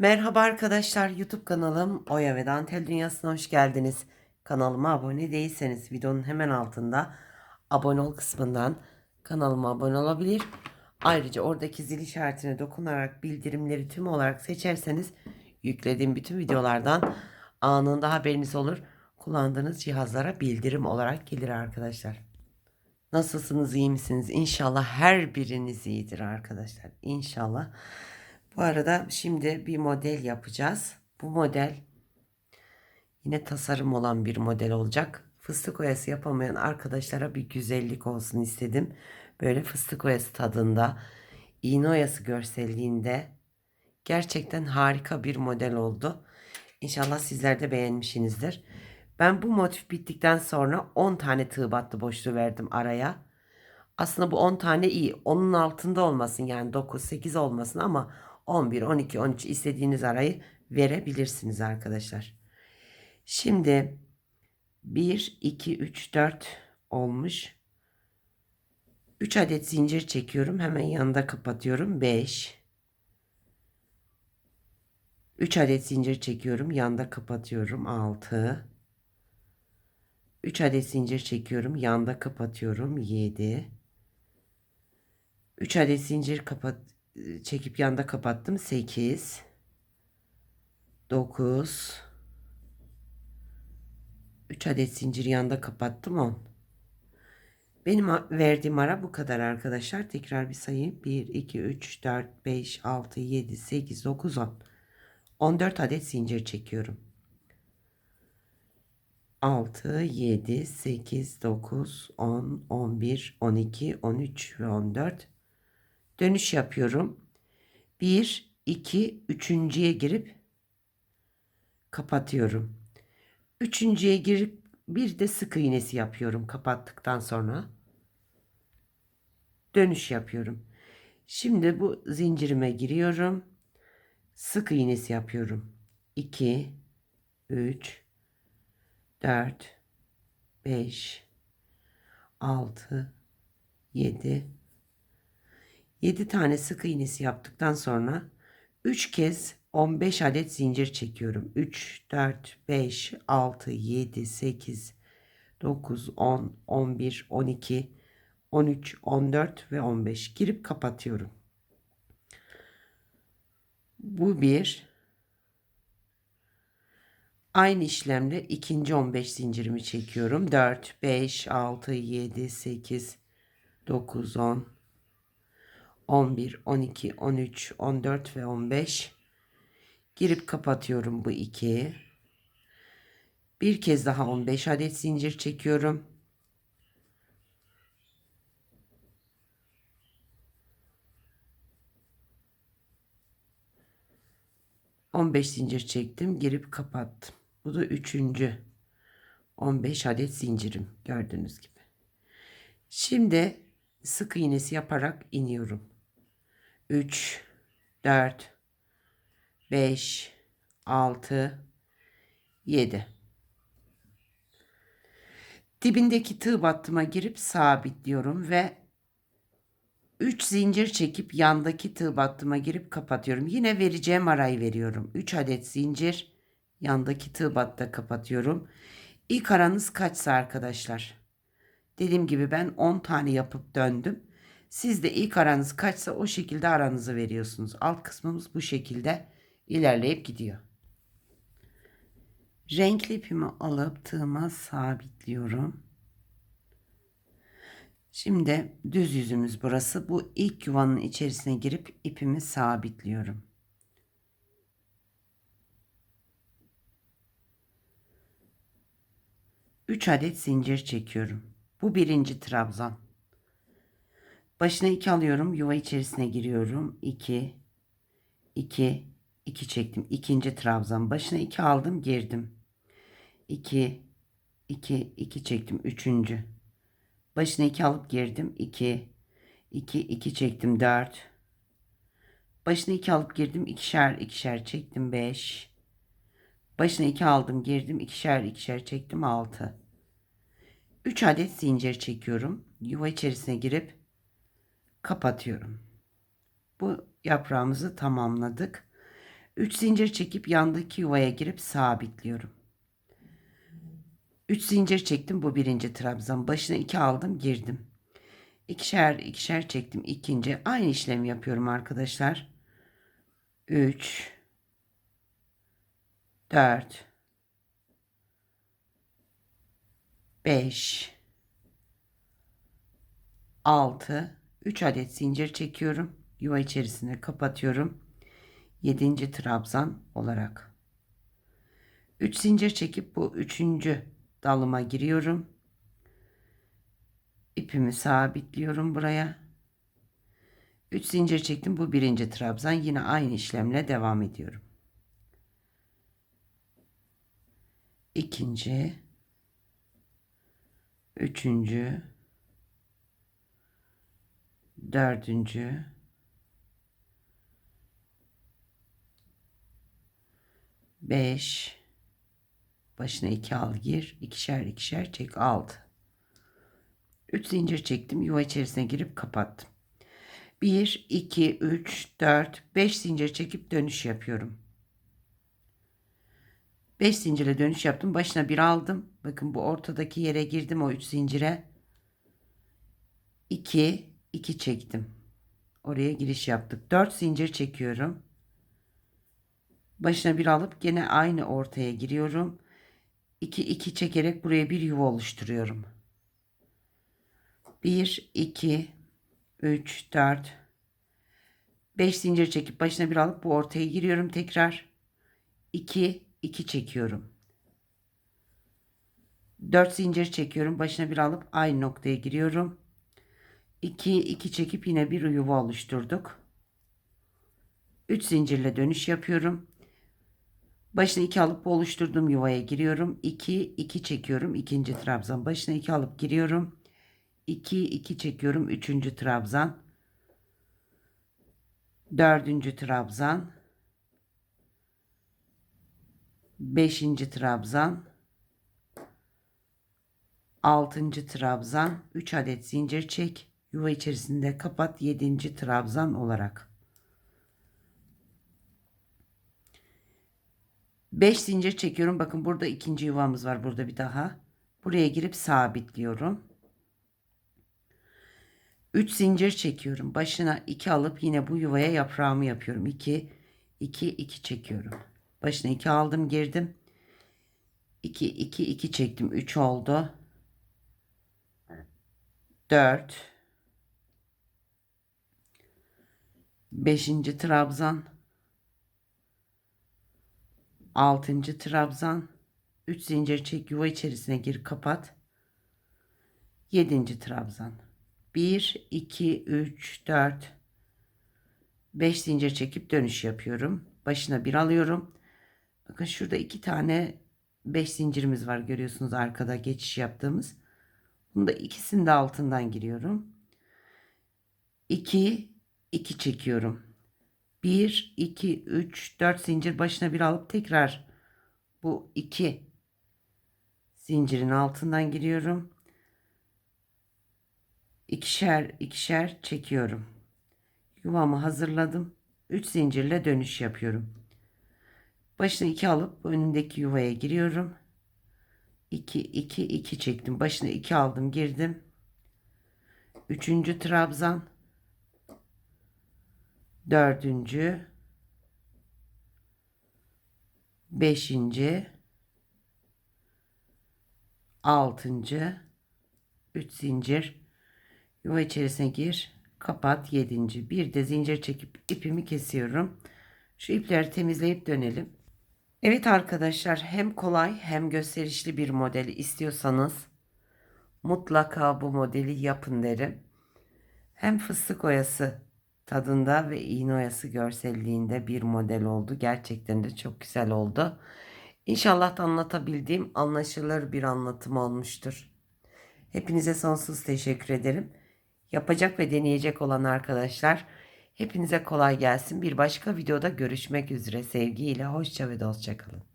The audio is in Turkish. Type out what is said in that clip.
Merhaba arkadaşlar YouTube kanalım Oya ve Dantel Dünyası'na hoş geldiniz. Kanalıma abone değilseniz videonun hemen altında abone ol kısmından kanalıma abone olabilir. Ayrıca oradaki zil işaretine dokunarak bildirimleri tüm olarak seçerseniz yüklediğim bütün videolardan anında haberiniz olur. Kullandığınız cihazlara bildirim olarak gelir arkadaşlar. Nasılsınız iyi misiniz? İnşallah her biriniz iyidir arkadaşlar. İnşallah. Bu arada şimdi bir model yapacağız. Bu model yine tasarım olan bir model olacak. Fıstık oyası yapamayan arkadaşlara bir güzellik olsun istedim. Böyle fıstık oyası tadında, iğne oyası görselliğinde gerçekten harika bir model oldu. İnşallah sizler de beğenmişsinizdir. Ben bu motif bittikten sonra 10 tane tığ battı boşluğu verdim araya. Aslında bu 10 tane iyi. Onun altında olmasın yani 9, 8 olmasın ama 11, 12, 13 istediğiniz arayı verebilirsiniz arkadaşlar. Şimdi 1, 2, 3, 4 olmuş. 3 adet zincir çekiyorum. Hemen yanında kapatıyorum. 5. 3 adet zincir çekiyorum. Yanda kapatıyorum. 6. 3 adet zincir çekiyorum. Yanda kapatıyorum. 7. 3 adet zincir kapat çekip yanda kapattım. 8 9 3 adet zincir yanda kapattım 10. Benim verdiğim ara bu kadar arkadaşlar. Tekrar bir sayayım. 1 2 3 4 5 6 7 8 9 10. 14 adet zincir çekiyorum. 6 7 8 9 10 11 12 13 ve 14 dönüş yapıyorum. 1 2 üçüncüye girip kapatıyorum. Üçüncüye girip bir de sık iğnesi yapıyorum kapattıktan sonra. Dönüş yapıyorum. Şimdi bu zincirime giriyorum. Sık iğnesi yapıyorum. 2 3 4 5 6 7 7 tane sık iğnesi yaptıktan sonra 3 kez 15 adet zincir çekiyorum. 3, 4, 5, 6, 7, 8, 9, 10, 11, 12, 13, 14 ve 15 girip kapatıyorum. Bu bir. Aynı işlemle ikinci 15 zincirimi çekiyorum. 4, 5, 6, 7, 8, 9, 10, 11, 12, 13, 14 ve 15 girip kapatıyorum bu iki. Bir kez daha 15 adet zincir çekiyorum. On beş zincir çektim, girip kapattım. Bu da üçüncü. 15 adet zincirim gördüğünüz gibi. Şimdi sık iğnesi yaparak iniyorum. 3 4 5 6 7 Dibindeki tığ battıma girip sabitliyorum ve 3 zincir çekip yandaki tığ battıma girip kapatıyorum. Yine vereceğim arayı veriyorum. 3 adet zincir yandaki tığ batta kapatıyorum. İlk aranız kaçsa arkadaşlar? Dediğim gibi ben 10 tane yapıp döndüm. Siz de ilk aranız kaçsa o şekilde aranızı veriyorsunuz. Alt kısmımız bu şekilde ilerleyip gidiyor. Renkli ipimi alıp tığıma sabitliyorum. Şimdi düz yüzümüz burası. Bu ilk yuvanın içerisine girip ipimi sabitliyorum. Üç adet zincir çekiyorum. Bu birinci trabzan. Başına 2 alıyorum. Yuva içerisine giriyorum. 2 2 2 çektim. İkinci trabzan. Başına 2 aldım, girdim. 2 2 2 çektim. Üçüncü. Başına 2 alıp girdim. 2 2 2 çektim. 4 Başına 2 alıp girdim. ikişer ikişer çektim. 5 Başına 2 aldım, girdim. ikişer ikişer çektim. 6 3 adet zincir çekiyorum. Yuva içerisine girip kapatıyorum. Bu yaprağımızı tamamladık. 3 zincir çekip yandaki yuvaya girip sabitliyorum. 3 zincir çektim bu birinci trabzan. Başına 2 aldım girdim. İkişer ikişer çektim ikinci. Aynı işlemi yapıyorum arkadaşlar. 3 4 5 6 3 adet zincir çekiyorum. Yuva içerisine kapatıyorum. 7. trabzan olarak. 3 zincir çekip bu 3. dalıma giriyorum. İpimi sabitliyorum buraya. 3 zincir çektim. Bu birinci trabzan. Yine aynı işlemle devam ediyorum. İkinci, üçüncü, dördüncü, beş, başına iki al gir, ikişer ikişer çek altı. Üç zincir çektim, yuva içerisine girip kapattım. Bir, iki, üç, dört, beş zincir çekip dönüş yapıyorum. 5 zincire dönüş yaptım. Başına bir aldım. Bakın bu ortadaki yere girdim o 3 zincire. 2 2 çektim. Oraya giriş yaptık. 4 zincir çekiyorum. Başına bir alıp gene aynı ortaya giriyorum. 2 2 çekerek buraya bir yuva oluşturuyorum. 1 2 3 4 5 zincir çekip başına bir alıp bu ortaya giriyorum tekrar. 2 2 çekiyorum. 4 zincir çekiyorum. Başına bir alıp aynı noktaya giriyorum. 2 2 çekip yine bir yuva oluşturduk. 3 zincirle dönüş yapıyorum. Başına 2 alıp oluşturduğum yuvaya giriyorum. 2 2 çekiyorum. ikinci trabzan. Başına 2 alıp giriyorum. 2 2 çekiyorum. Üçüncü trabzan. Dördüncü trabzan. 5. trabzan 6. trabzan 3 adet zincir çek yuva içerisinde kapat 7. trabzan olarak 5 zincir çekiyorum bakın burada ikinci yuvamız var burada bir daha buraya girip sabitliyorum 3 zincir çekiyorum başına 2 alıp yine bu yuvaya yaprağımı yapıyorum 2 2 2 çekiyorum Başına 2 aldım girdim. 2 2 2 çektim. 3 oldu. 4 5. trabzan 6. trabzan 3 zincir çek yuva içerisine gir kapat 7. trabzan 1 2 3 4 5 zincir çekip dönüş yapıyorum başına bir alıyorum Bakın şurada iki tane 5 zincirimiz var görüyorsunuz arkada geçiş yaptığımız. Bunda ikisini de altından giriyorum. 2 2 çekiyorum. 1 2 3 4 zincir başına bir alıp tekrar bu 2 zincirin altından giriyorum. İkişer ikişer çekiyorum. Yuvamı hazırladım. 3 zincirle dönüş yapıyorum. Başına 2 alıp önündeki yuvaya giriyorum. 2 2 2 çektim. Başına 2 aldım, girdim. 3. trabzan. 4. 5. 6. 3 zincir yuva içerisine gir kapat 7. bir de zincir çekip ipimi kesiyorum şu ipleri temizleyip dönelim Evet arkadaşlar hem kolay hem gösterişli bir modeli istiyorsanız mutlaka bu modeli yapın derim. Hem fıstık oyası tadında ve iğne oyası görselliğinde bir model oldu. Gerçekten de çok güzel oldu. İnşallah da anlatabildiğim anlaşılır bir anlatım olmuştur. Hepinize sonsuz teşekkür ederim. Yapacak ve deneyecek olan arkadaşlar Hepinize kolay gelsin. Bir başka videoda görüşmek üzere. Sevgiyle hoşça ve dostça kalın.